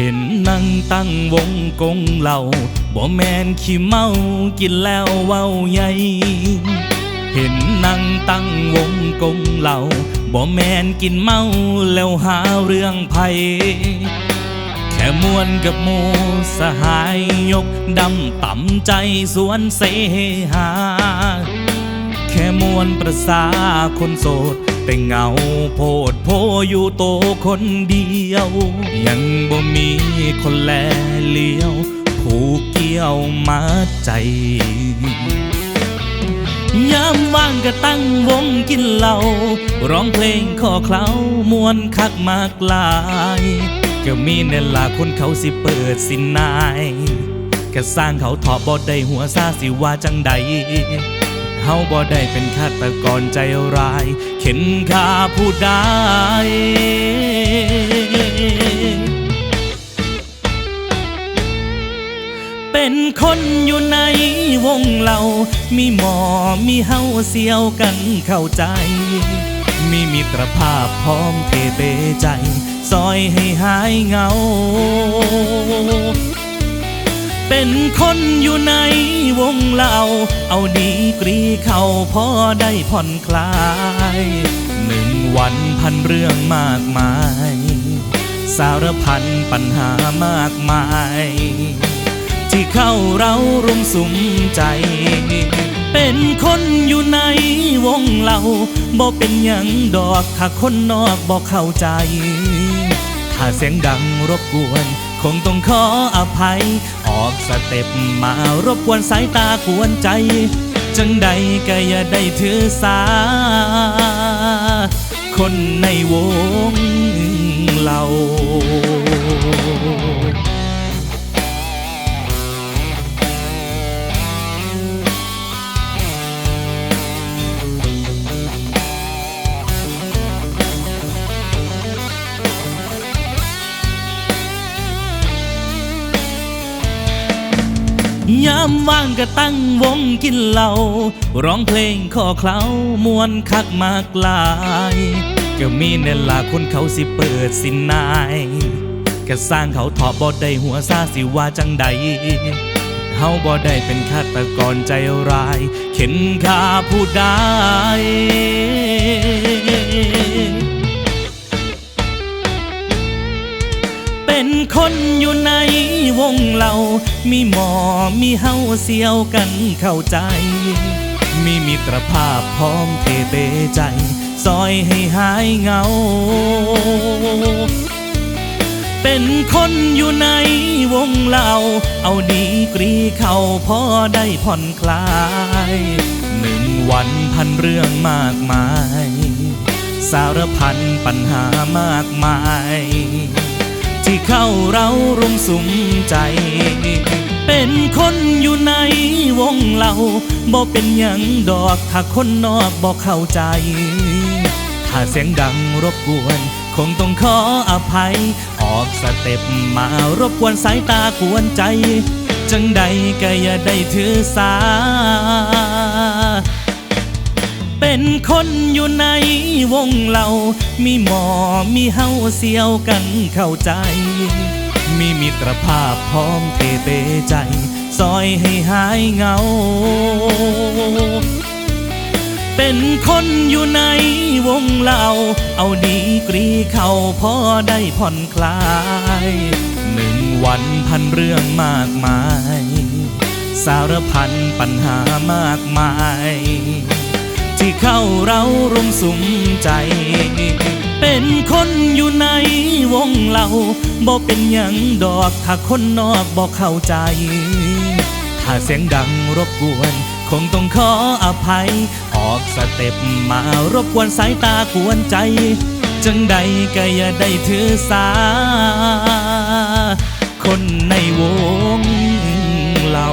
เห็นนั่งตั้งวงกงเหล่าบ่แมนขี้เมากินแล้วเว้าใหญ่เห็นนั่งตั้งวงกงเหล่าบ่แมนกินเมาแล้วหาเรื่องไผแค่มวนกับหมูสหายยกดำต่ำใจสวนเสหา แค่มวนประสาคนโสด แต่เหงาโพดโพ อยู่โตคนเดียว ยังบ่มีคนแลเลี้ยว ผูกเกี่ยวมาใจยามว่างก็ตั้งวงกินเหล้าร้องเพลงขอเคล้ามวนคักมากลาย ก็มีเนล่ะคนเขาสิเปิดสินนาย ก็สร้างเขาถอบบอดได้หัวซาสิว่าจังใด เฮาบ่ได้เป็นฆาตกรใจร้าย เข็นฆ่าผู้ใดเป็นคนอยู่ในวงเรามีหมอมีเฮาเสียวกันเข้าใจ มีมิตรภาพพร้อมเทเปใจ ซอยให้หายเหงา เป็นคนอยู่ในวงเราเอาดีกรีเข้าพอได้ผ่อนคลาย หนึ่งวันพันเรื่องมากมาย สารพันปัญหามากมาย ที่เข้าเรารุมสุมใจ เป็นคนอยู่ในวงเราบ่เป็นหยังดอกถ้าคนนอกบ่เข้าใจ ถ้าเสียงดังรบกวน คงต้องขออภัย ออกสเต็ปมารบกวนสายตากวนใจ จังใดก็อย่าได้ถือสา คนในวงเรา ยามว่างก็ตั้งวงกินเหล้าร้องเพลงขอเคล้ามวนคักมากลาย ก็มีเนล่ะคนเขาสิเปิดสินนายก็สร้างเขาถอบบอดได้หัวซาสิว่าจังใดเฮาบ่ได้เป็นฆาตกรใจร้าย เข็นฆ่าผู้ใด คนอยู่ในวงเรามีหมอมีเฮาเสียวกันเข้าใจ มีมิตรภาพพร้อมเทเปใจ ซอยให้หายเหงา เป็นคนอยู่ในวงเราเอาดีกรีเข้าพอได้ผ่อนคลายหนึ่งวันพันเรื่องมากมาย สารพันปัญหามากมาย เข้าเรารุมสุมใจ เป็นคนอยู่ในวงเราบ่เป็นหยังดอกถ้าคนนอกบ่เข้าใจ ถ้าเสียงดังรบกวน คงต้องขออภัย ออกสเต็ปมารบกวนสายตากวนใจ จังใดก็อย่าได้ถือสา เป็นคนอยู่ในวงเรามีหมอมีเฮาเสียวกันเข้าใจ มีมิตรภาพพร้อมเทเปใจ ซอยให้หายเหงา เป็นคนอยู่ในวงเราเอาดีกรีเข้าพอได้ผ่อนคลายหนึ่งวันพันเรื่องมากมาย สารพันปัญหามากมาย ที่เข้าเรารุมสุมใจ เป็นคนอยู่ในวงเราบ่เป็นหยังดอกถ้าคนนอกบ่เข้าใจ ถ้าเสียงดังรบกวน คงต้องขออภัย ออกสเต็ปมารบกวนสายตากวนใจ จังใดก็อย่าได้ถือสา คนในวงเรา